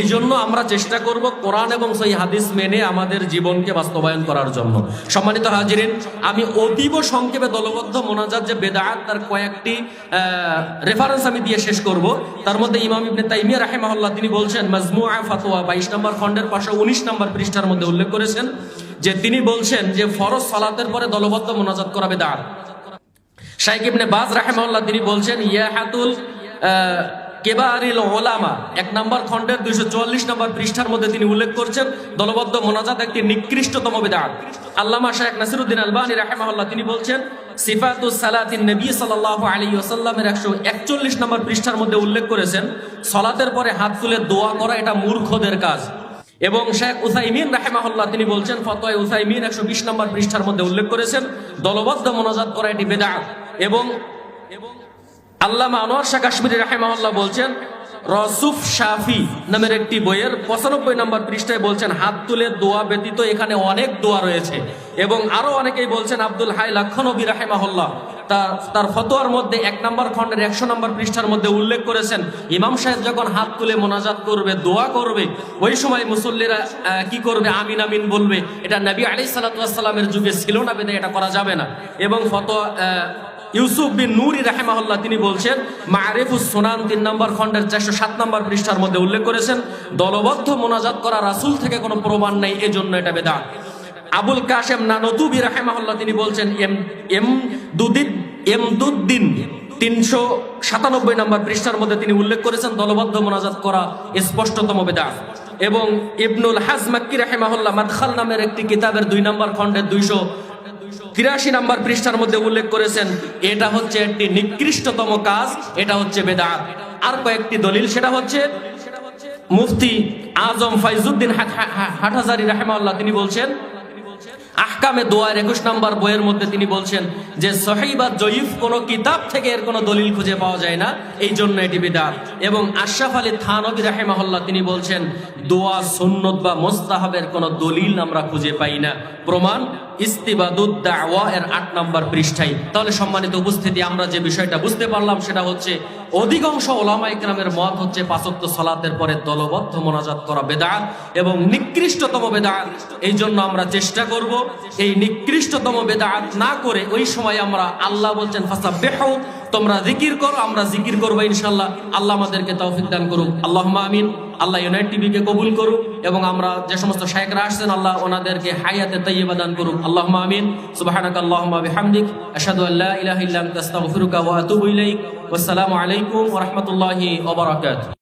এই জন্য আমরা চেষ্টা করব কোরআন এবং সেই হাদিস মেনে আমাদের জীবনকে বাস্তবায়ন করার জন্য। সম্মানিত হাজিরিন আমি অতীব সংক্ষেপে দলবদ্ধ মোনাজাত যে বেদাত তার কয়েকটি রেফারেন্স আমি দিয়ে শেষ করব। তার মধ্যে ইমাম ইবনে তাইমিয়া রাহেমাহুল্লাহ তিনি বলছেন মাজমুআ ফাতোয়া বাইশ নম্বর খণ্ডের পাশে উনিশ নম্বর পৃষ্ঠার মধ্যে উল্লেখ করেছেন যে তিনি বলছেন যে ফরজ সালাতের পরে দলবদ্ধ মোনাজাত করা বেদাত। শাইখ ইবনে বাজ রাহেমাল্লাহ তিনি বলছেন ইয়াহাতুল আহ, কেবারিল ওলামা, এক নম্বর খণ্ডের দুইশো চুয়াল্লিশ নম্বর পৃষ্ঠার মধ্যে তিনি উল্লেখ করছেন, দলবদ্ধ মোনাজাত একটি নিকৃষ্টতম বিদাত আল্লামা শাহেখ নাসিরুদ্দিন আলবানী রাহেমাল্লাহ তিনি বলছেন সিফাতুস সালাতিন নবী সাল্লাল্লাহু আলাইহি ওয়াসাল্লামের একশো একচল্লিশ নম্বর পৃষ্ঠার মধ্যে উল্লেখ করেছেন, সলাতের পরে হাত তুলে দোয়া করা এটা মূর্খদের কাজ। এবং শেখ উসাইমিন রাহেমাহুল্লাহ তিনি বলছেন ফতোয় উসাইমিন একশো বিশ নম্বর পৃষ্ঠার মধ্যে উল্লেখ করেছেন, দলবদ্ধ মোনাজাত করা এটি বেদাত। এবং এবং আল্লামা আনোয়ার শাহ কাশ্মীরি রাহেমাহুল্লাহ বলছেন, রসুফ শাফি নামের একটি বইয়ের পঁচানব্বই নম্বর পৃষ্ঠায় বলছেন, হাত তুলে দোয়া ব্যতীত এখানে অনেক দোয়া রয়েছে। এবং আরও অনেকেই বলছেন, আব্দুল হাই লাক্ষনবী রাহেমাহুল্লাহ তার তার ফতোয়ার মধ্যে এক নম্বর খণ্ডের একশো নম্বর পৃষ্ঠার মধ্যে উল্লেখ করেছেন, ইমাম সাহেব যখন হাত তুলে মোনাজাত করবে, দোয়া করবে, ওই সময় মুসল্লিরা কি করবে? আমিন আমিন বলবে। এটা নবী আলী সাল্লামের যুগে ছিল না বেদে এটা করা যাবে না। এবং ফতোয়া ইউসুফ বিন নুরি রাহেমাহুল্লাহ তিনি বলছেন, মারিফুস সোনান তিন নম্বর খণ্ডের চারশো সাত নম্বর পৃষ্ঠার মধ্যে উল্লেখ করেছেন, দলবদ্ধ মোনাজাত করা রাসূল থেকে কোনো প্রমাণ নেই, এজন্য এটা বেদা আবুল কাশেম নানতুবি রাহেমাহুল্লাহ তিনি বলছেন, এম এম দুদিন, এম দুদ্দিন তিনশো সাতানব্বই নম্বর পৃষ্ঠার মধ্যে তিনি উল্লেখ করেছেন, দলবদ্ধ মোনাজাত করা স্পষ্টতম বেদা এবং ইবনুল হাজ মাক্কি রাহেমাহুল্লাহ মাদখাল নামের একটি কিতাবের দুই নম্বর খণ্ডের দুইশো তিরাশি নাম্বার পৃষ্ঠার মধ্যে উল্লেখ করেছেন, এটা হচ্ছে একটি নিকৃষ্টতম কাজ, এটা হচ্ছে বেদাত। আর কয়েকটি দলিল, সেটা হচ্ছে মুফতি আজম ফাইজুদ্দিন হাটহাজারি রাহেমাল্লাহ তিনি বলছেন, আহকামে দোয়ার একুশ নম্বর বইয়ের মধ্যে তিনি বলছেন যে, সহি বা জয়ীফ কোনো কিতাব থেকে এর কোনো দলিল খুঁজে পাওয়া যায় না, এই জন্য এটি বিদাত। এবং আশরাফ আলী থানবী রাহেমাহল্লা তিনি বলছেন, দোয়া সুন্নত বা মোস্তাহাবের কোনো দলিল আমরা খুঁজে পাই না। প্রমাণ ইস্তিবাদুদ্দাওয়া এর আট নম্বর পৃষ্ঠায়। তাহলে সম্মানিত উপস্থিতি, আমরা যে বিষয়টা বুঝতে পারলাম সেটা হচ্ছে, অধিকাংশ মত হচ্ছে করা এবং নিকৃষ্টতম বেদাত। এই জন্য আমরা চেষ্টা করব এই নিকৃষ্টতম বেদাত না করে ওই সময় আমরা আল্লাহ বলছেন ফাসা বেহাউ তোমরা জিকির করো, আমরা জিকির করব ইনশাল্লাহ আল্লাহ আমাদেরকে তৌফিক দান করুক। আল্লাহ আমিন। আল্লাহ ইউনাইট টিভিকে কবুল করুক এবং আমরা যে সমস্ত শায়করা আসছেন, আল্লাহ ওনাদেরকে হায়াতে তৈবা দান করুক। আল্লাহ আমিন। সুবাহানাক আসাদুল্লাহ বিহামদিক। আশহাদু আল্লা ইলাহ আলাইকুম ওয়া রাহমাতুল্লাহি